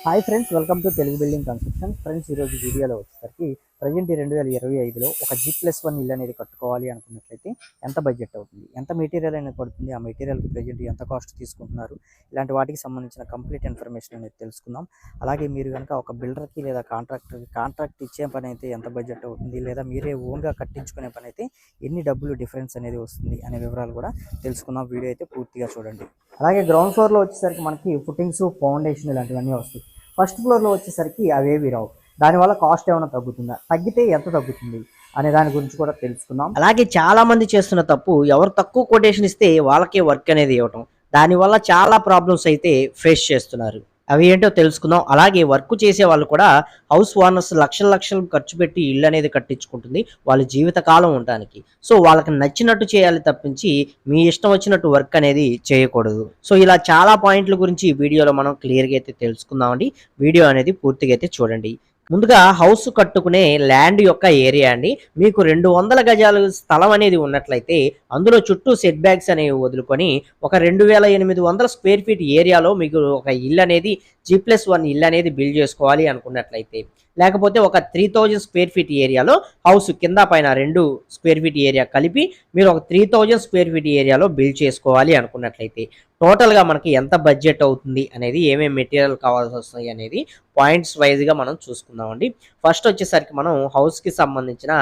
Hi friends welcome to Telugu building construction friends ఈరోజు వీడియోలో వచ్చేసరికి ప్రజెంట్ ఈ రెండు వేల ఇరవై ఐదులో ఒక జీ ప్లస్ వన్ ఇల్లు అనేది కట్టుకోవాలి అనుకున్నట్లయితే ఎంత బడ్జెట్ అవుతుంది? ఎంత మెటీరియల్ అనేది పడుతుంది? ఆ మెటీరియల్కి ప్రజెంట్ ఎంత కాస్ట్ తీసుకుంటున్నారు? ఇలాంటి వాటికి సంబంధించిన కంప్లీట్ ఇన్ఫర్మేషన్ అనేది తెలుసుకుందాం. అలాగే మీరు కనుక ఒక బిల్డర్కి లేదా కాంట్రాక్టర్కి కాంట్రాక్ట్ ఇచ్చే పని అయితే ఎంత బడ్జెట్ అవుతుంది? లేదా మీరే ఓన్గా కట్టించుకునే పని అయితే ఎన్ని డబ్బులు డిఫరెన్స్ అనేది వస్తుంది? అనే వివరాలు కూడా తెలుసుకుందాం. వీడియో అయితే పూర్తిగా చూడండి. అలాగే గ్రౌండ్ ఫ్లోర్లో వచ్చేసరికి మనకి ఫుటింగ్స్ ఫౌండేషన్ ఇలాంటివన్నీ వస్తాయి. ఫస్ట్ ఫ్లోర్లో వచ్చేసరికి అవేవి రావు. దానివల్ల కాస్ట్ ఏమైనా తగ్గుతుందా? తగ్గితే ఎంత తగ్గుతుంది? అనే దాని గురించి కూడా తెలుసుకుందాం. అలాగే చాలా మంది చేస్తున్న తప్పు ఎవరు తక్కువ కొటేషన్ ఇస్తే వాళ్ళకే వర్క్ అనేది ఇవ్వటం. దానివల్ల చాలా ప్రాబ్లమ్స్ అయితే ఫేస్ చేస్తున్నారు. అవి ఏంటో తెలుసుకుందాం. అలాగే వర్క్ చేసే వాళ్ళు కూడా హౌస్ ఓనర్స్ లక్షల లక్షలు ఖర్చు పెట్టి ఇల్లు అనేది కట్టించుకుంటుంది వాళ్ళ జీవిత కాలం ఉండడానికి. సో వాళ్ళకి నచ్చినట్టు చేయాలి తప్పించి మీ ఇష్టం వచ్చినట్టు వర్క్ అనేది చేయకూడదు. సో ఇలా చాలా పాయింట్ల గురించి ఈ వీడియోలో మనం క్లియర్గా అయితే తెలుసుకుందామండి. వీడియో అనేది పూర్తిగా అయితే చూడండి. ముందుగా హౌస్ కట్టుకునే ల్యాండ్ యొక్క ఏరియా అండి. మీకు రెండు వందల గజాలు స్థలం అనేది ఉన్నట్లయితే అందులో చుట్టూ సెట్ బ్యాగ్స్ అనేవి వదులుకొని ఒక రెండు వేల ఎనిమిది వందల స్క్వేర్ ఫీట్ ఏరియాలో మీకు ఒక ఇల్లు అనేది జీ ప్లస్ వన్ ఇల్లు అనేది బిల్డ్ చేసుకోవాలి అనుకున్నట్లయితే. లేకపోతే ఒక త్రీ థౌజండ్ స్క్వేర్ ఫీట్ ఏరియాలో హౌస్ కింద పైన రెండు స్క్వేర్ ఫీట్ ఏరియా కలిపి మీరు ఒక త్రీ థౌజండ్ స్క్వేర్ ఫీట్ ఏరియాలో బిల్డ్ చేసుకోవాలి అనుకున్నట్లయితే టోటల్గా మనకి ఎంత బడ్జెట్ అవుతుంది అనేది ఏమేమి మెటీరియల్ కావాల్సి వస్తుంది అనేది పాయింట్స్ వైజ్గా మనం చూసుకుందామండి. ఫస్ట్ వచ్చేసరికి మనం హౌస్కి సంబంధించిన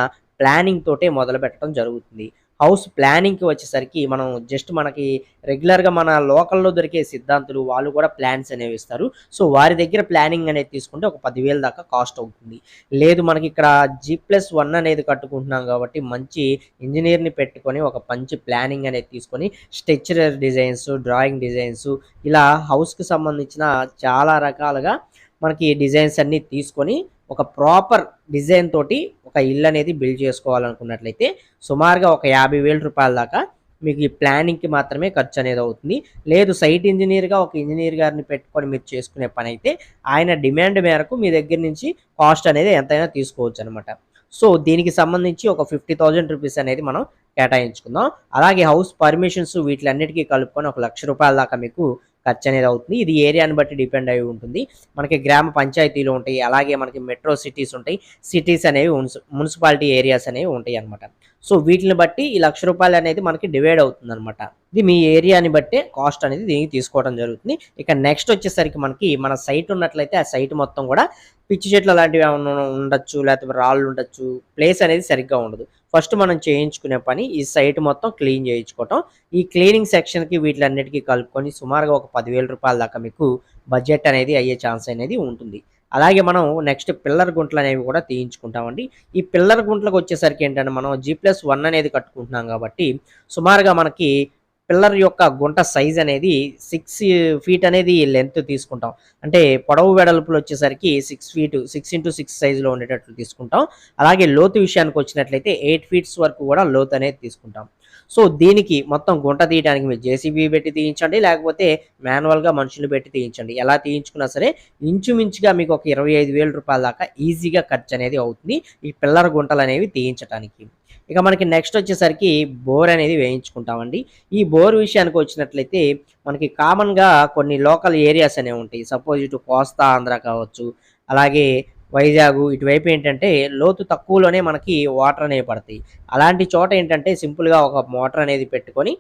ప్లానింగ్ తోటే మొదలు పెట్టడం జరుగుతుంది. హౌస్ ప్లానింగ్కి వచ్చేసరికి మనం జస్ట్ మనకి రెగ్యులర్గా మన లోకల్లో దొరికే సిద్ధాంతులు వాళ్ళు కూడా ప్లాన్స్ అనేవి ఇస్తారు. సో వారి దగ్గర ప్లానింగ్ అనేది తీసుకుంటే ఒక పదివేల దాకా కాస్ట్ అవుతుంది. లేదు మనకి ఇక్కడ జీ ప్లస్ వన్ అనేది కట్టుకుంటున్నాం కాబట్టి మంచి ఇంజనీర్ని పెట్టుకొని ఒక మంచి ప్లానింగ్ అనేది తీసుకొని స్ట్రక్చరల్ డిజైన్స్ డ్రాయింగ్ డిజైన్స్ ఇలా హౌస్కి సంబంధించిన చాలా రకాలుగా మనకి డిజైన్స్ అన్నీ తీసుకొని ఒక ప్రాపర్ డిజైన్ తోటి ఒక ఇల్లు అనేది బిల్డ్ చేసుకోవాలనుకున్నట్లయితే సుమారుగా ఒక యాభై వేల రూపాయల దాకా మీకు ఈ ప్లానింగ్కి మాత్రమే ఖర్చు అనేది అవుతుంది. లేదు సైట్ ఇంజనీర్గా ఒక ఇంజనీర్ గారిని పెట్టుకొని మీరు చేసుకునే పని అయితే ఆయన డిమాండ్ మేరకు మీ దగ్గర నుంచి కాస్ట్ అనేది ఎంతైనా తీసుకోవచ్చు అనమాట సో దీనికి సంబంధించి ఒక ఫిఫ్టీ థౌజండ్ రూపీస్ అనేది మనం కేటాయించుకుందాం. అలాగే హౌస్ పర్మిషన్స్ వీటిలన్నిటికీ కలుపుకొని ఒక లక్ష రూపాయల దాకా మీకు ఖర్చు అనేది అవుతుంది. ఇది ఏరియాని బట్టి డిపెండ్ అయి ఉంటుంది. మనకి గ్రామ పంచాయతీలు ఉంటాయి. అలాగే మనకి మెట్రో సిటీస్ ఉంటాయి. సిటీస్ అనేవి మున్సిపాలిటీ ఏరియాస్ అనేవి ఉంటాయి అనమాట సో వీటిని బట్టి ఈ లక్ష రూపాయలు అనేది మనకి డివైడ్ అవుతుంది అనమాట ఇది మీ ఏరియాని బట్టే కాస్ట్ అనేది దీనికి తీసుకోవడం జరుగుతుంది. ఇక నెక్స్ట్ వచ్చేసరికి మనకి మన సైట్ ఉన్నట్లయితే ఆ సైట్ మొత్తం కూడా పిచ్చి చెట్లు లాంటివి ఏమైనా ఉండొచ్చు లేకపోతే రాళ్ళు ఉండొచ్చు ప్లేస్ అనేది సరిగ్గా ఉండదు. ఫస్ట్ మనం చేయించుకునే పని ఈ సైట్ మొత్తం క్లీన్ చేయించుకోవటం. ఈ క్లీనింగ్ సెక్షన్కి వీటిలన్నిటికీ కలుపుకొని సుమారుగా ఒక పదివేల రూపాయల దాకా మీకు బడ్జెట్ అనేది అయ్యే ఛాన్స్ అనేది ఉంటుంది. అలాగే మనం నెక్స్ట్ పిల్లర్ గుంటలు అనేవి కూడా తీయించుకుంటామండి. ఈ పిల్లర్ గుంటలకు వచ్చేసరికి ఏంటంటే మనం జీ ప్లస్ వన్ అనేది కట్టుకుంటున్నాం కాబట్టి సుమారుగా మనకి పిల్లర్ యొక్క గుంట సైజ్ అనేది సిక్స్ ఫీట్ అనేది లెంత్ తీసుకుంటాం. అంటే పొడవు వెడల్పులు వచ్చేసరికి six feet six into six సైజులో ఉండేటట్లు తీసుకుంటాం. అలాగే లోతు విషయానికి వచ్చినట్లయితే ఎయిట్ ఫీట్స్ వరకు కూడా లోతు అనేది తీసుకుంటాం. సో దీనికి మొత్తం గుంట తీయడానికి మీరు జేసీబీ పెట్టి తీయించండి లేకపోతే మాన్యువల్గా మనుషులు పెట్టి తీయించండి. ఎలా తీయించుకున్నా సరే ఇంచుమించుగా మీకు ఒక ఇరవై ఐదు వేల రూపాయల దాకా ఈజీగా ఖర్చు అనేది అవుతుంది ఈ పిల్లర్ గుంటలు అనేవి తీయించడానికి ఇక మనకి నెక్స్ట్ వచ్చేసరికి బోర్ అనేది వేయించుకుంటామండి. ఈ బోర్ విషయానికి వచ్చినట్లయితే మనకి కామన్గా కొన్ని లోకల్ ఏరియాస్ అనేవి ఉంటాయి. సపోజ్ ఇటు కోస్తా ఆంధ్ర కావచ్చు అలాగే వైజాగ్ ఇటువైపు ఏంటంటే లోతు తక్కువలోనే మనకి వాటర్ అనేవి పడతాయి. అలాంటి చోట ఏంటంటే సింపుల్గా ఒక మోటార్ అనేది పెట్టుకొని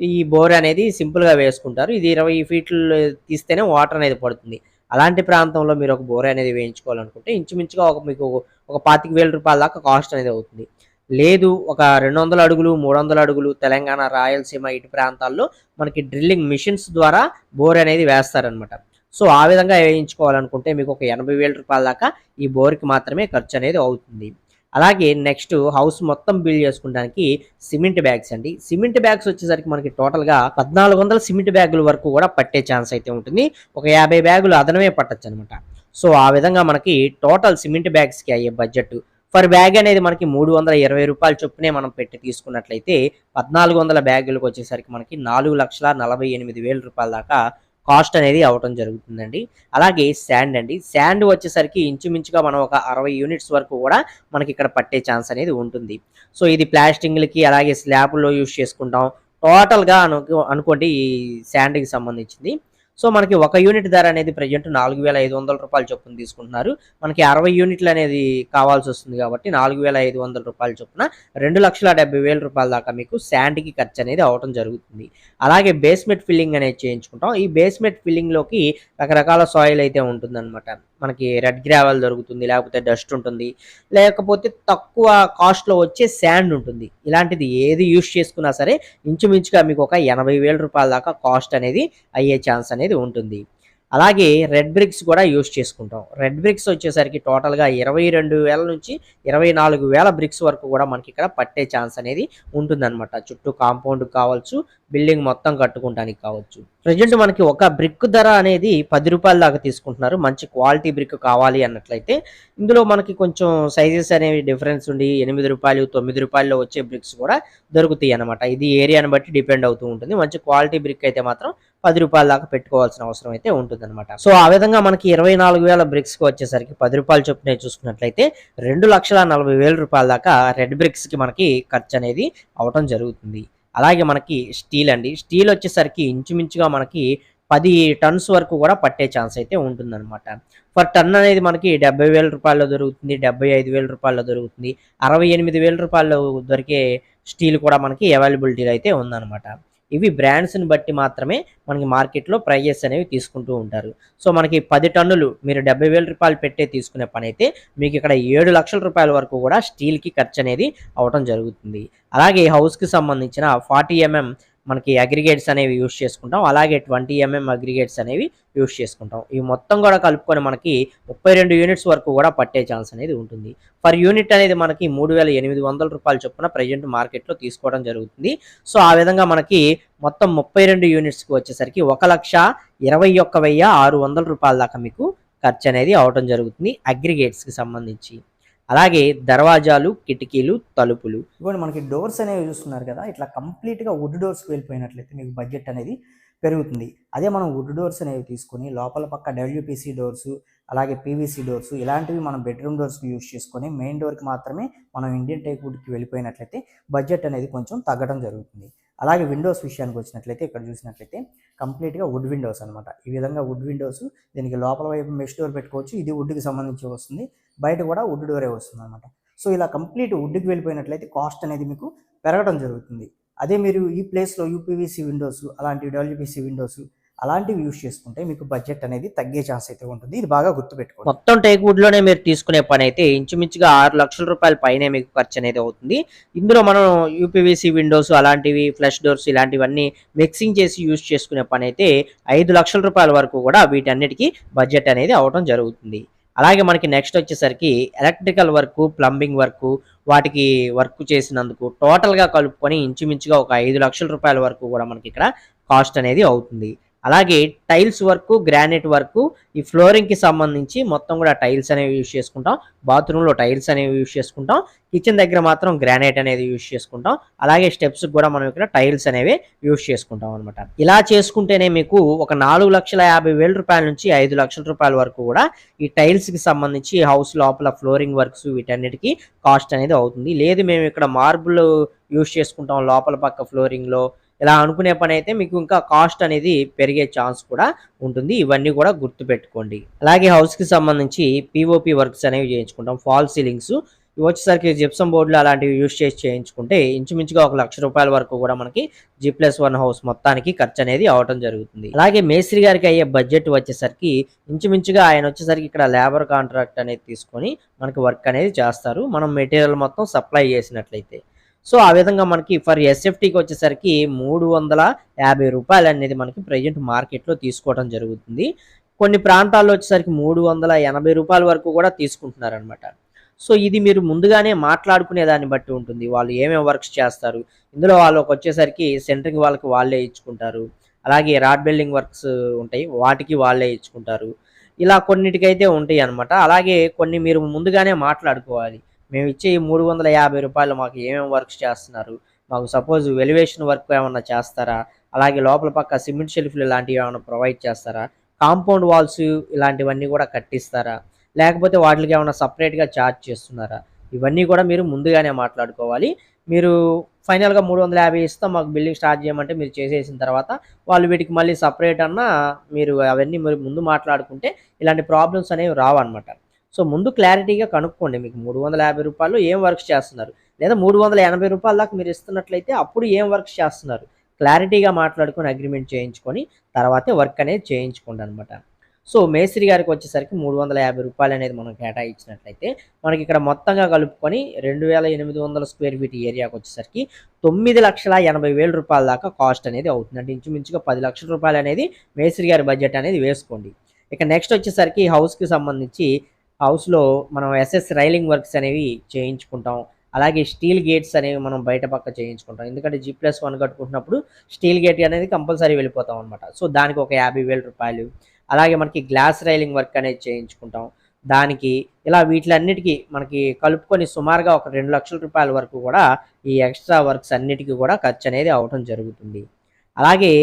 ఈ బోర్ అనేది సింపుల్గా వేసుకుంటారు. ఇది ఇరవై ఫీట్లు తీస్తేనే వాటర్ అనేది పడుతుంది. అలాంటి ప్రాంతంలో మీరు ఒక బోర్ అనేది వేయించుకోవాలనుకుంటే ఇంచుమించుగా ఒక మీకు ఒక పాతిక వేల రూపాయల దాకా కాస్ట్ అనేది అవుతుంది. లేదు ఒక రెండు వందల అడుగులు మూడు వందల అడుగులు తెలంగాణ రాయలసీమ ఇటు ప్రాంతాల్లో మనకి డ్రిల్లింగ్ మిషన్స్ ద్వారా బోర్ అనేది వేస్తారనమాట సో ఆ విధంగా వేయించుకోవాలనుకుంటే మీకు ఒక ఎనభై వేల రూపాయల దాకా ఈ బోర్కి మాత్రమే ఖర్చు అనేది అవుతుంది. అలాగే నెక్స్ట్ హౌస్ మొత్తం బిల్డ్ చేసుకోవడానికి సిమెంట్ బ్యాగ్స్ అండి. సిమెంట్ బ్యాగ్స్ వచ్చేసరికి మనకి టోటల్గా పద్నాలుగు వందల సిమెంట్ బ్యాగుల వరకు కూడా పట్టే ఛాన్స్ అయితే ఉంటుంది. ఒక యాభై బ్యాగులు అదనమే పట్టచ్చు అనమాట సో ఆ విధంగా మనకి టోటల్ సిమెంట్ బ్యాగ్స్కి అయ్యే బడ్జెట్ ఫర్ బ్యాగ్ అనేది మనకి మూడు వందల ఇరవై రూపాయల చొప్పునే మనం పెట్టి తీసుకున్నట్లయితే పద్నాలుగు వందల బ్యాగులకు వచ్చేసరికి మనకి నాలుగు లక్షల నలభై ఎనిమిది వేల రూపాయల దాకా కాస్ట్ అనేది అవటం జరుగుతుందండి. అలాగే శాండ్ అండి. శాండ్ వచ్చేసరికి ఇంచుమించుగా మనం ఒక అరవై యూనిట్స్ వరకు కూడా మనకి ఇక్కడ పట్టే ఛాన్స్ అనేది ఉంటుంది. సో ఇది ప్లాస్టింగ్లకి అలాగే స్లాబ్లో యూస్ చేసుకుంటాం. టోటల్గా అను అనుకోండి ఈ శాండ్కి సంబంధించింది. సో మనకి ఒక యూనిట్ ధర అనేది ప్రజెంట్ నాలుగు వేల ఐదు వందల రూపాయల చొప్పున తీసుకుంటున్నారు. మనకి అరవై యూనిట్లు అనేది కావాల్సి వస్తుంది కాబట్టి నాలుగు వేల ఐదు వందల రూపాయల చొప్పున రెండు లక్షల డెబ్బై వేల రూపాయల దాకా మీకు శాండ్కి ఖర్చు అనేది అవటం జరుగుతుంది. అలాగే బేస్మెంట్ ఫిల్లింగ్ అనేది చేయించుకుంటాం. ఈ బేస్మెంట్ ఫిల్లింగ్లోకి రకరకాల సాయిల్ అయితే ఉంటుందన్నమాట. మనకి రెడ్ గ్రావెల్ దొరుకుతుంది లేకపోతే డస్ట్ ఉంటుంది లేకపోతే తక్కువ కాస్ట్లో వచ్చే శాండ్ ఉంటుంది. ఇలాంటిది ఏది యూస్ చేసుకున్నా సరే ఇంచుమించుగా మీకు ఒక ఎనభై వేల రూపాయల దాకా కాస్ట్ అనేది అయ్యే ఛాన్స్ అనేది ఉంటుంది. అలాగే రెడ్ బ్రిక్స్ కూడా యూస్ చేసుకుంటాం. రెడ్ బ్రిక్స్ వచ్చేసరికి టోటల్గా ఇరవై రెండు వేల నుంచి ఇరవై నాలుగు వేల బ్రిక్స్ వరకు కూడా మనకి ఇక్కడ పట్టే ఛాన్స్ అనేది ఉంటుందన్నమాట. చుట్టూ కాంపౌండ్ కావచ్చు బిల్డింగ్ మొత్తం కట్టుకుంటానికి కావచ్చు. ప్రజెంట్ మనకి ఒక బ్రిక్ ధర అనేది పది రూపాయల దాకా తీసుకుంటున్నారు. మంచి క్వాలిటీ బ్రిక్ కావాలి అన్నట్లయితే ఇందులో మనకి కొంచెం సైజెస్ అనేవి డిఫరెన్స్ ఉండి ఎనిమిది రూపాయలు తొమ్మిది రూపాయల్లో వచ్చే బ్రిక్స్ కూడా దొరుకుతాయి అనమాట ఇది ఏరియాని బట్టి డిపెండ్ అవుతూ ఉంటుంది. మంచి క్వాలిటీ బ్రిక్ అయితే మాత్రం పది రూపాయల దాకా పెట్టుకోవాల్సిన అవసరం అయితే ఉంటుందన్నమాట. సో ఆ విధంగా మనకి ఇరవై నాలుగు వేల బ్రిక్స్కి వచ్చేసరికి పది రూపాయల చొప్పున చూసుకున్నట్లయితే రెండు లక్షల నలభై వేల రూపాయల దాకా రెడ్ బ్రిక్స్కి మనకి ఖర్చు అనేది అవటం జరుగుతుంది. అలాగే మనకి స్టీల్ అండి. స్టీల్ వచ్చేసరికి ఇంచుమించుగా మనకి పది టన్స్ వరకు కూడా పట్టే ఛాన్స్ అయితే ఉంటుందన్నమాట. ఫర్ టన్ అనేది మనకి డెబ్బై వేల రూపాయల్లో దొరుకుతుంది డెబ్బై ఐదు వేల రూపాయల్లో దొరుకుతుంది అరవై ఎనిమిది వేల రూపాయల్లో దొరికే స్టీల్ కూడా మనకి అవైలబిలిటీలో అయితే ఉందన్నమాట. ఇవి బ్రాండ్స్ని బట్టి మాత్రమే మనకి మార్కెట్లో ప్రైజెస్ అనేవి తీసుకుంటూ ఉంటారు. సో మనకి పది టన్నులు మీరు డెబ్బై వేల రూపాయలు పెట్టే తీసుకునే పని అయితే మీకు ఇక్కడ ఏడు లక్షల రూపాయల వరకు కూడా స్టీల్కి ఖర్చు అనేది అవటం జరుగుతుంది. అలాగే హౌస్కి సంబంధించిన ఫార్టీ ఎంఎం mm మనకి అగ్రిగేట్స్ అనేవి యూస్ చేసుకుంటాం. అలాగే ట్వంటీ ఎంఎం అగ్రిగేట్స్ అనేవి యూస్ చేసుకుంటాం. ఇవి మొత్తం కూడా కలుపుకొని మనకి ముప్పై రెండు యూనిట్స్ వరకు కూడా పట్టే ఛాన్స్ అనేది ఉంటుంది. పర్ యూనిట్ అనేది మనకి మూడు వేల ఎనిమిది వందల రూపాయలు చొప్పున ప్రజెంట్ మార్కెట్లో తీసుకోవడం జరుగుతుంది. సో ఆ విధంగా మనకి మొత్తం ముప్పై రెండు యూనిట్స్కి వచ్చేసరికి ఒక లక్ష ఇరవై ఒక్క వెయ్యి ఆరు వందల రూపాయల దాకా మీకు ఖర్చు అనేది అవటం జరుగుతుంది అగ్రిగేట్స్కి సంబంధించి. అలాగే దర్వాజాలు కిటికీలు తలుపులు. ఇవ్వండి మనకి డోర్స్ అనేవి చూస్తున్నారు కదా ఇట్లా కంప్లీట్గా వుడ్ డోర్స్కి వెళ్ళిపోయినట్లయితే మీకు బడ్జెట్ అనేది పెరుగుతుంది. అదే మనం వుడ్ డోర్స్ అనేవి తీసుకొని లోపల పక్క డబ్ల్యూపీసీ డోర్స్ అలాగే పీవీసీ డోర్స్ ఇలాంటివి మనం బెడ్రూమ్ డోర్స్కి యూజ్ చేసుకొని మెయిన్ డోర్కి మాత్రమే మనం ఇండియన్ టైప్ వుడ్కి వెళ్ళిపోయినట్లయితే బడ్జెట్ అనేది కొంచెం తగ్గడం జరుగుతుంది. అలాగే విండోస్ విషయానికి వచ్చినట్లయితే ఇక్కడ చూసినట్లయితే కంప్లీట్గా వుడ్ విండోస్ అనమాట ఈ విధంగా వుడ్ విండోస్ దీనికి లోపల వైపు మెష్ డోర్ పెట్టుకోవచ్చు. ఇది వుడ్కి సంబంధించి వస్తుంది. బయట కూడా వుడ్ డోరే వస్తుంది అనమాట సో ఇలా కంప్లీట్ వుడ్కి వెళ్ళిపోయినట్లయితే కాస్ట్ అనేది మీకు పెరగడం జరుగుతుంది. అదే మీరు ఈ ప్లేస్లో యూపీవీసీ విండోస్ అలాంటి డబ్ల్యూపీసీ విండోస్ అలాంటివి యూస్ చేసుకుంటే మీకు బడ్జెట్ అనేది తగ్గే ఛాన్స్ అయితే ఉంటుంది. ఇది బాగా గుర్తుపెట్టుకోండి. మొత్తం టేక్ వుడ్లోనే మీరు తీసుకునే పని అయితే ఇంచుమించుగా ఆరు లక్షల రూపాయల పైనే మీకు ఖర్చు అనేది అవుతుంది. ఇందులో మనం యూపీవీసీ విండోస్ అలాంటివి ఫ్లష్ డోర్స్ ఇలాంటివన్నీ మిక్సింగ్ చేసి యూస్ చేసుకునే పని అయితే ఐదు లక్షల రూపాయల వరకు కూడా వీటన్నిటికీ బడ్జెట్ అనేది అవడం జరుగుతుంది. అలాగే మనకి నెక్స్ట్ వచ్చేసరికి ఎలక్ట్రికల్ వర్క్ ప్లంబింగ్ వర్క్ వాటికి వర్క్ చేసినందుకు టోటల్గా కలుపుకొని ఇంచుమించుగా ఒక ఐదు లక్షల రూపాయల వరకు కూడా మనకి ఇక్కడ కాస్ట్ అనేది అవుతుంది. అలాగే టైల్స్ వర్క్ గ్రానైట్ వర్క్ ఈ ఫ్లోరింగ్కి సంబంధించి మొత్తం కూడా టైల్స్ అనేవి యూస్ చేసుకుంటాం. బాత్రూంలో టైల్స్ అనేవి యూస్ చేసుకుంటాం. కిచెన్ దగ్గర మాత్రం గ్రానైట్ అనేది యూస్ చేసుకుంటాం. అలాగే స్టెప్స్ కూడా మనం ఇక్కడ టైల్స్ అనేవి యూజ్ చేసుకుంటాం అనమాట ఇలా చేసుకుంటేనే మీకు ఒక నాలుగు లక్షల యాభై వేల రూపాయల నుంచి ఐదు లక్షల రూపాయల వరకు కూడా ఈ టైల్స్కి సంబంధించి హౌస్ లోపల ఫ్లోరింగ్ వర్క్స్ వీటన్నిటికీ కాస్ట్ అనేది అవుతుంది. లేదు మేము ఇక్కడ మార్బుల్ యూజ్ చేసుకుంటాం. లోపల పక్క ఫ్లోరింగ్లో ఇలా అనుకునే పని అయితే మీకు ఇంకా కాస్ట్ అనేది పెరిగే ఛాన్స్ కూడా ఉంటుంది. ఇవన్నీ కూడా గుర్తుపెట్టుకోండి. అలాగే హౌస్కి సంబంధించి పిఓపి వర్క్స్ అనేవి చేయించుకుంటాం. ఫాల్ సీలింగ్స్ ఇవి వచ్చేసరికి జిప్సం బోర్డులు అలాంటివి యూజ్ చేసి చేయించుకుంటే ఇంచుమించుగా ఒక లక్ష రూపాయల వరకు కూడా మనకి జీ ప్లస్ వన్ హౌస్ మొత్తానికి ఖర్చు అనేది అవటం జరుగుతుంది. అలాగే మేస్త్రి గారికి అయ్యే బడ్జెట్ వచ్చేసరికి ఇంచుమించుగా ఆయన వచ్చేసరికి ఇక్కడ లేబర్ కాంట్రాక్ట్ అనేది తీసుకొని మనకి వర్క్ అనేది చేస్తారు. మనం మెటీరియల్ మొత్తం సప్లై చేసినట్లయితే. సో ఆ విధంగా మనకి ఫర్ ఎస్ఎఫ్టీకి వచ్చేసరికి మూడు వందల యాభై రూపాయలు అనేది మనకి ప్రజెంట్ మార్కెట్లో తీసుకోవడం జరుగుతుంది. కొన్ని ప్రాంతాల్లో వచ్చేసరికి మూడు వందల ఎనభై రూపాయల వరకు కూడా తీసుకుంటున్నారనమాట సో ఇది మీరు ముందుగానే మాట్లాడుకునే దాన్ని బట్టి ఉంటుంది. వాళ్ళు ఏమేమి వర్క్స్ చేస్తారు? ఇందులో వాళ్ళకి వచ్చేసరికి సెంటరింగ్ వాళ్ళకి వాళ్ళే ఇచ్చుకుంటారు. అలాగే రాడ్ బిల్డింగ్ వర్క్స్ ఉంటాయి. వాటికి వాళ్ళే ఇచ్చుకుంటారు. ఇలా కొన్నిటికైతే ఉంటాయి అనమాట అలాగే కొన్ని మీరు ముందుగానే మాట్లాడుకోవాలి. మేము ఇచ్చే ఈ మూడు వందల యాభై రూపాయలు మాకు ఏమేమి వర్క్స్ చేస్తున్నారు? మాకు సపోజ్ వెలివేషన్ వర్క్ ఏమన్నా చేస్తారా? అలాగే లోపల పక్క సిమెంట్ షెల్ఫ్లు ఇలాంటివి ఏమైనా ప్రొవైడ్ చేస్తారా? కాంపౌండ్ వాల్స్ ఇలాంటివన్నీ కూడా కట్టిస్తారా? లేకపోతే వాటికి ఏమైనా సపరేట్గా ఛార్జ్ చేస్తున్నారా? ఇవన్నీ కూడా మీరు ముందుగానే మాట్లాడుకోవాలి. మీరు ఫైనల్గా మూడు వందల యాభై ఇస్తాం మాకు బిల్డింగ్ స్టార్ట్ చేయమంటే మీరు చేసేసిన తర్వాత వాళ్ళు వీటికి మళ్ళీ సపరేట్ అన్నా మీరు అవన్నీ మీరు ముందు మాట్లాడుకుంటే ఇలాంటి ప్రాబ్లమ్స్ అనేవి రావన్నమాట. సో ముందు క్లారిటీగా కనుక్కోండి మీకు మూడు వందల యాభై రూపాయలు ఏం వర్క్స్ చేస్తున్నారు? లేదా మూడు వందల ఎనభై రూపాయల దాకా మీరు ఇస్తున్నట్లయితే అప్పుడు ఏం వర్క్స్ చేస్తున్నారు? క్లారిటీగా మాట్లాడుకొని అగ్రిమెంట్ చేయించుకొని తర్వాతే వర్క్ అనేది చేయించుకోండి అనమాట సో మేస్త్రి గారికి వచ్చేసరికి మూడు వందల యాభై రూపాయలు అనేది మనం కేటాయించినట్లయితే మనకి ఇక్కడ మొత్తంగా కలుపుకొని రెండు వేల ఎనిమిది వందల స్క్వేర్ ఫీట్ ఏరియాకి వచ్చేసరికి తొమ్మిది లక్షల ఎనభై వేల రూపాయల దాకా కాస్ట్ అనేది అవుతుంది. అంటే ఇంచుమించుగా పది లక్షల రూపాయలు అనేది మేస్త్రి గారి బడ్జెట్ అనేది వేసుకోండి. ఇక నెక్స్ట్ వచ్చేసరికి హౌస్కి సంబంధించి హౌస్లో మనం ఎస్ఎస్ రైలింగ్ వర్క్స్ అనేవి చేయించుకుంటాం. అలాగే స్టీల్ గేట్స్ అనేవి మనం బయట పక్క చేయించుకుంటాం. ఎందుకంటే జీ ప్లస్ వన్ కట్టుకుంటున్నప్పుడు స్టీల్ గేట్ అనేది కంపల్సరీ వెళ్ళిపోతాం అనమాట సో దానికి ఒక యాభై వేల రూపాయలు. అలాగే మనకి గ్లాస్ రైలింగ్ వర్క్ అనేది చేయించుకుంటాం. దానికి ఇలా వీటిలన్నిటికీ మనకి కలుపుకొని సుమారుగా ఒక రెండు లక్షల రూపాయల వరకు కూడా ఈ ఎక్స్ట్రా వర్క్స్ అన్నిటికీ కూడా ఖర్చు అనేది అవటం జరుగుతుంది. అలాగే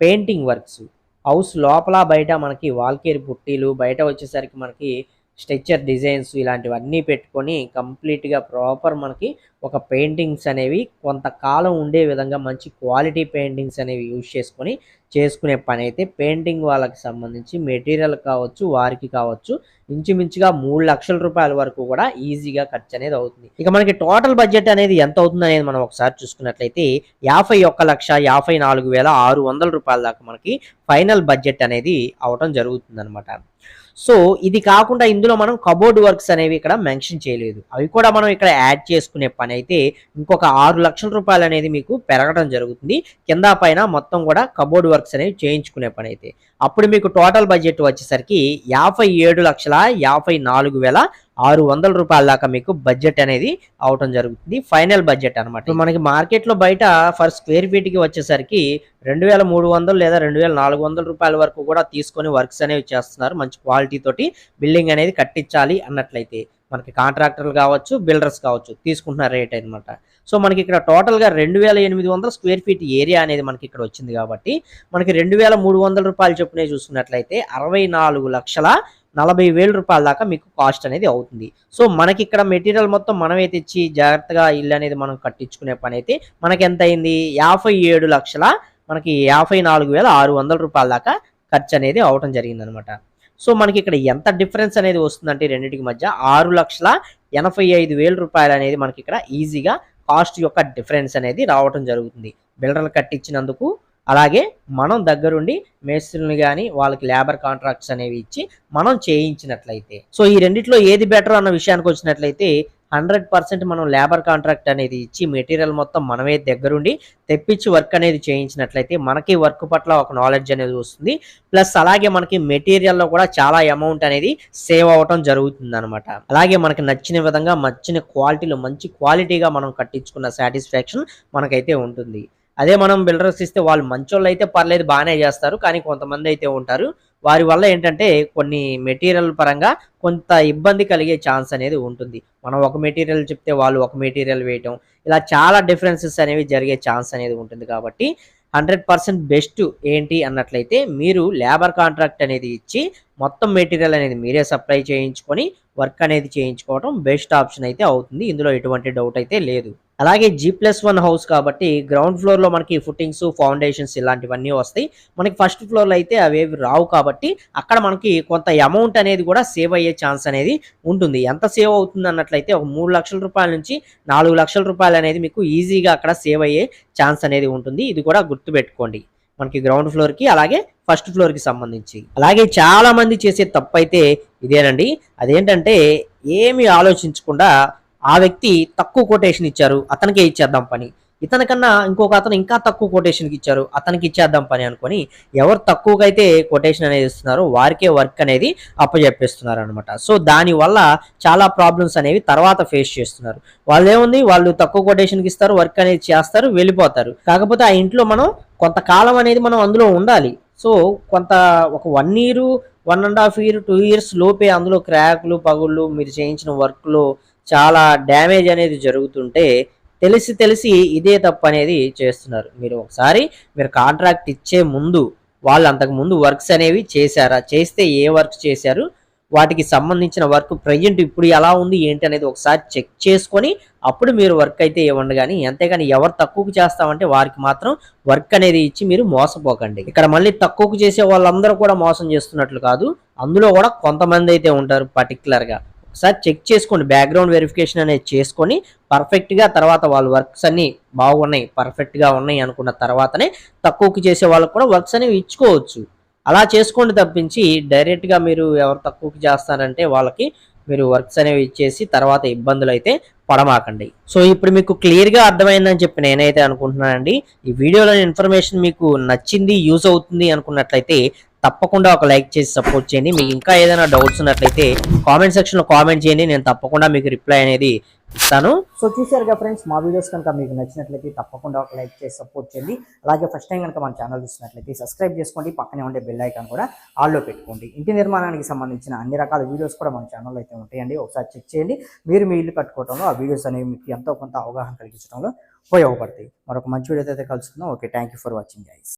పెయింటింగ్ వర్క్స్. హౌస్ లోపల బయట మనకి వాల్కేరి పుట్టీలు బయట వచ్చేసరికి మనకి స్ట్రక్చర్ డిజైన్స్ ఇలాంటివన్నీ పెట్టుకొని కంప్లీట్గా ప్రాపర్ మనకి ఒక పెయింటింగ్స్ అనేవి కొంతకాలం ఉండే విధంగా మంచి క్వాలిటీ పెయింటింగ్స్ అనేవి యూజ్ చేసుకొని చేసుకునే పని అయితే పెయింటింగ్ వాళ్ళకి సంబంధించి మెటీరియల్ కావచ్చు వారికి కావచ్చు ఇంచుమించుగా మూడు లక్షల రూపాయల వరకు కూడా ఈజీగా ఖర్చు అనేది అవుతుంది. ఇక మనకి టోటల్ బడ్జెట్ అనేది ఎంత అవుతుంది అనేది మనం ఒకసారి చూసుకున్నట్లయితే యాభై ఒక్క లక్ష యాభై నాలుగు వేల ఆరు వందల రూపాయల దాకా మనకి ఫైనల్ బడ్జెట్ అనేది అవటం జరుగుతుంది అనమాట సో ఇది కాకుండా ఇందులో మనం కబోర్డ్ వర్క్స్ అనేవి ఇక్కడ మెన్షన్ చేయలేదు. అవి కూడా మనం ఇక్కడ యాడ్ చేసుకునే పని అయితే ఇంకొక ఆరు లక్షల రూపాయలు అనేది మీకు పెరగడం జరుగుతుంది. కింద పైన మొత్తం కూడా కబోర్డ్ వర్క్స్ అనేవి చేయించుకునే పని అయితే. అప్పుడు మీకు టోటల్ బడ్జెట్ వచ్చేసరికి యాభై ఏడు లక్షల యాభై నాలుగు వేల ఆరు వందల రూపాయల దాకా మీకు బడ్జెట్ అనేది అవటం జరుగుతుంది. ఫైనల్ బడ్జెట్ అనమాట మనకి మార్కెట్లో బయట ఫర్ స్క్వేర్ ఫీట్కి వచ్చేసరికి రెండు వేల మూడు వందలు లేదా రెండు వేల నాలుగు వందల రూపాయల వరకు కూడా తీసుకొని వర్క్స్ అనేవి చేస్తున్నారు. మంచి క్వాలిటీ తోటి బిల్డింగ్ అనేది కట్టించాలి అన్నట్లయితే. మనకి కాంట్రాక్టర్లు కావచ్చు బిల్డర్స్ కావచ్చు తీసుకుంటున్న రేట్ అనమాట సో మనకి ఇక్కడ టోటల్గా రెండు వేల ఎనిమిది వందల స్క్వేర్ ఫీట్ ఏరియా అనేది మనకి ఇక్కడ వచ్చింది కాబట్టి మనకి రెండు వేల మూడు వందల రూపాయలు చొప్పున చూసుకున్నట్లయితే అరవై నాలుగు లక్షల నలభై వేల రూపాయల దాకా మీకు కాస్ట్ అనేది అవుతుంది. సో మనకి ఇక్కడ మెటీరియల్ మొత్తం మనమే తెచ్చి జాగ్రత్తగా ఇల్లు అనేది మనం కట్టించుకునే పని అయితే మనకి ఎంత అయింది? యాభై ఏడు లక్షల మనకి యాభై నాలుగు వేల ఆరు వందల రూపాయల దాకా ఖర్చు అనేది అవటం జరిగింది అనమాట సో మనకి ఇక్కడ ఎంత డిఫరెన్స్ అనేది వస్తుందంటే రెండింటికి మధ్య ఆరు లక్షల ఎనభై ఐదు వేల రూపాయలు అనేది మనకి ఇక్కడ ఈజీగా కాస్ట్ యొక్క డిఫరెన్స్ అనేది రావటం జరుగుతుంది. బిల్డర్లు కట్టించినందుకు అలాగే మనం దగ్గరుండి మేస్త్రుల్ని కానీ వాళ్ళకి లేబర్ కాంట్రాక్ట్స్ అనేవి ఇచ్చి మనం చేయించినట్లయితే. సో ఈ రెండిట్లో ఏది బెటర్ అన్న విషయానికి వచ్చినట్లయితే హండ్రెడ్ పర్సెంట్ మనం లేబర్ కాంట్రాక్ట్ అనేది ఇచ్చి మెటీరియల్ మొత్తం మనమే దగ్గరుండి తెప్పించి వర్క్ అనేది చేయించినట్లయితే మనకి వర్క్ పట్ల ఒక నాలెడ్జ్ అనేది వస్తుంది. ప్లస్ అలాగే మనకి మెటీరియల్లో కూడా చాలా అమౌంట్ అనేది సేవ్ అవ్వటం జరుగుతుంది అనమాట అలాగే మనకి నచ్చిన విధంగా నచ్చిన క్వాలిటీలో మంచి క్వాలిటీగా మనం కట్టించుకున్న సాటిస్ఫాక్షన్ మనకైతే ఉంటుంది. అదే మనం బిల్డర్స్ ఇస్తే వాళ్ళు మంచోళ్ళు అయితే పర్లేదు బాగానే చేస్తారు. కానీ కొంతమంది అయితే ఉంటారు వారి వల్ల ఏంటంటే కొన్ని మెటీరియల్ పరంగా కొంత ఇబ్బంది కలిగే ఛాన్స్ అనేది ఉంటుంది. మనం ఒక మెటీరియల్ చెప్తే వాళ్ళు ఒక మెటీరియల్ వేయటం ఇలా చాలా డిఫరెన్సెస్ అనేవి జరిగే ఛాన్స్ అనేది ఉంటుంది కాబట్టి హండ్రెడ్ పర్సెంట్ బెస్ట్ ఏంటి అన్నట్లయితే మీరు లేబర్ కాంట్రాక్ట్ అనేది ఇచ్చి మొత్తం మెటీరియల్ అనేది మీరే సప్లై చేయించుకొని వర్క్ అనేది చేయించుకోవడం బెస్ట్ ఆప్షన్ అయితే అవుతుంది. ఇందులో ఎటువంటి డౌట్ అయితే లేదు. అలాగే జీ ప్లస్ వన్ హౌస్ కాబట్టి గ్రౌండ్ ఫ్లోర్లో మనకి ఫుట్టింగ్స్ ఫౌండేషన్స్ ఇలాంటివన్నీ వస్తాయి. మనకి ఫస్ట్ ఫ్లోర్లో అయితే అవేవి రావు కాబట్టి అక్కడ మనకి కొంత అమౌంట్ అనేది కూడా సేవ్ అయ్యే ఛాన్స్ అనేది ఉంటుంది. ఎంత సేవ్ అవుతుంది అన్నట్లయితే ఒక మూడు లక్షల రూపాయల నుంచి నాలుగు లక్షల రూపాయలు అనేది మీకు ఈజీగా అక్కడ సేవ్ అయ్యే ఛాన్స్ అనేది ఉంటుంది. ఇది కూడా గుర్తుపెట్టుకోండి. మనకి గ్రౌండ్ ఫ్లోర్కి అలాగే ఫస్ట్ ఫ్లోర్కి సంబంధించి. అలాగే చాలామంది చేసే తప్పు అయితే ఇదేనండి. అదేంటంటే ఏమి ఆలోచించకుండా ఆ వ్యక్తి తక్కువ కొటేషన్ ఇచ్చారు అతనికే ఇచ్చేద్దాం పని. ఇతనికన్నా ఇంకొక అతను ఇంకా తక్కువ కొటేషన్కి ఇచ్చారు అతనికి ఇచ్చేద్దాం పని అనుకొని ఎవరు తక్కువకైతే కొటేషన్ అనేది ఇస్తున్నారో వారికే వర్క్ అనేది అప్పచెప్పేస్తున్నారు అనమాట సో దానివల్ల చాలా ప్రాబ్లమ్స్ అనేవి తర్వాత ఫేస్ చేస్తున్నారు. వాళ్ళు ఏముంది వాళ్ళు తక్కువ కొటేషన్కి ఇస్తారు వర్క్ అనేది చేస్తారు వెళ్ళిపోతారు. కాకపోతే ఆ ఇంట్లో మనం కొంతకాలం అనేది మనం అందులో ఉండాలి. సో కొంత ఒక one year one and half year two years లోపే అందులో క్రాక్లు పగుళ్ళు మీరు చేయించిన వర్క్లో చాలా డ్యామేజ్ అనేది జరుగుతుంటే తెలిసి తెలిసి ఇదే తప్పు అనేది చేస్తున్నారు. మీరు ఒకసారి మీరు కాంట్రాక్ట్ ఇచ్చే ముందు వాళ్ళు అంతకు ముందు వర్క్స్ అనేవి చేశారా? చేస్తే ఏ వర్క్ చేశారు? వాటికి సంబంధించిన వర్క్ ప్రజెంట్ ఇప్పుడు ఎలా ఉంది? ఏంటి అనేది ఒకసారి చెక్ చేసుకొని అప్పుడు మీరు వర్క్ అయితే ఇవ్వండి. కానీ అంతేగాని ఎవరు తక్కువకు చేస్తామంటే వారికి మాత్రం వర్క్ అనేది ఇచ్చి మీరు మోసపోకండి. ఇక్కడ మళ్ళీ తక్కువకు చేసే వాళ్ళందరూ కూడా మోసం చేస్తున్నట్లు కాదు. అందులో కూడా కొంతమంది అయితే ఉంటారు పర్టికులర్గా ఒకసారి చెక్ చేసుకోండి. బ్యాక్గ్రౌండ్ వెరిఫికేషన్ అనేది చేసుకొని పర్ఫెక్ట్గా తర్వాత వాళ్ళ వర్క్స్ అన్నీ బాగున్నాయి పర్ఫెక్ట్గా ఉన్నాయి అనుకున్న తర్వాతనే తక్కువకి చేసే వాళ్ళకి కూడా వర్క్స్ అనేవి ఇచ్చుకోవచ్చు. అలా చేసుకోండి తప్పించి డైరెక్ట్గా మీరు ఎవరు తక్కువకి చేస్తారంటే వాళ్ళకి మీరు వర్క్స్ అనేవి ఇచ్చేసి తర్వాత ఇబ్బందులు అయితే పడమాకండి. సో ఇప్పుడు మీకు క్లియర్గా అర్థమైందని చెప్పి నేనైతే అనుకుంటున్నానండి. ఈ వీడియోలోని ఇన్ఫర్మేషన్ మీకు నచ్చింది యూజ్ అవుతుంది అనుకున్నట్లయితే తప్పకుండా ఒక లైక్ చేసి సపోర్ట్ చేయండి. మీకు ఇంకా ఏదైనా డౌట్స్ ఉన్నట్లయితే కామెంట్ సెక్షన్లో కామెంట్ చేయండి. నేను తప్పకుండా మీకు రిప్లై అనేది ఇస్తాను. సో చూసారుగా ఫ్రెండ్స్ మా వీడియోస్ కనుక మీకు నచ్చినట్లయితే తప్పకుండా ఒక లైక్ చేసి సపోర్ట్ చేయండి. అలాగే ఫస్ట్ టైం కనుక మన ఛానల్ చూసినట్లయితే సబ్స్క్రైబ్ చేసుకోండి. పక్కనే ఉండే బెల్ ఐకాన్ కూడా ఆల్లో పెట్టుకోండి. ఇంటి నిర్మాణానికి సంబంధించిన అన్ని రకాల వీడియోస్ కూడా మన ఛానల్లో అయితే ఉంటాయండి. ఒకసారి చెక్ చేయండి. మీరు మీ ఇల్లు కట్టుకోవడంలో ఆ వీడియోస్ అనేవి మీకు ఎంతో కొంత అవగాహన కలిగించడంలో ఉపయోగపడతాయి. మరొక మంచి వీడియోతో అయితే కలుసుకుందాం. Okay thank you for watching guys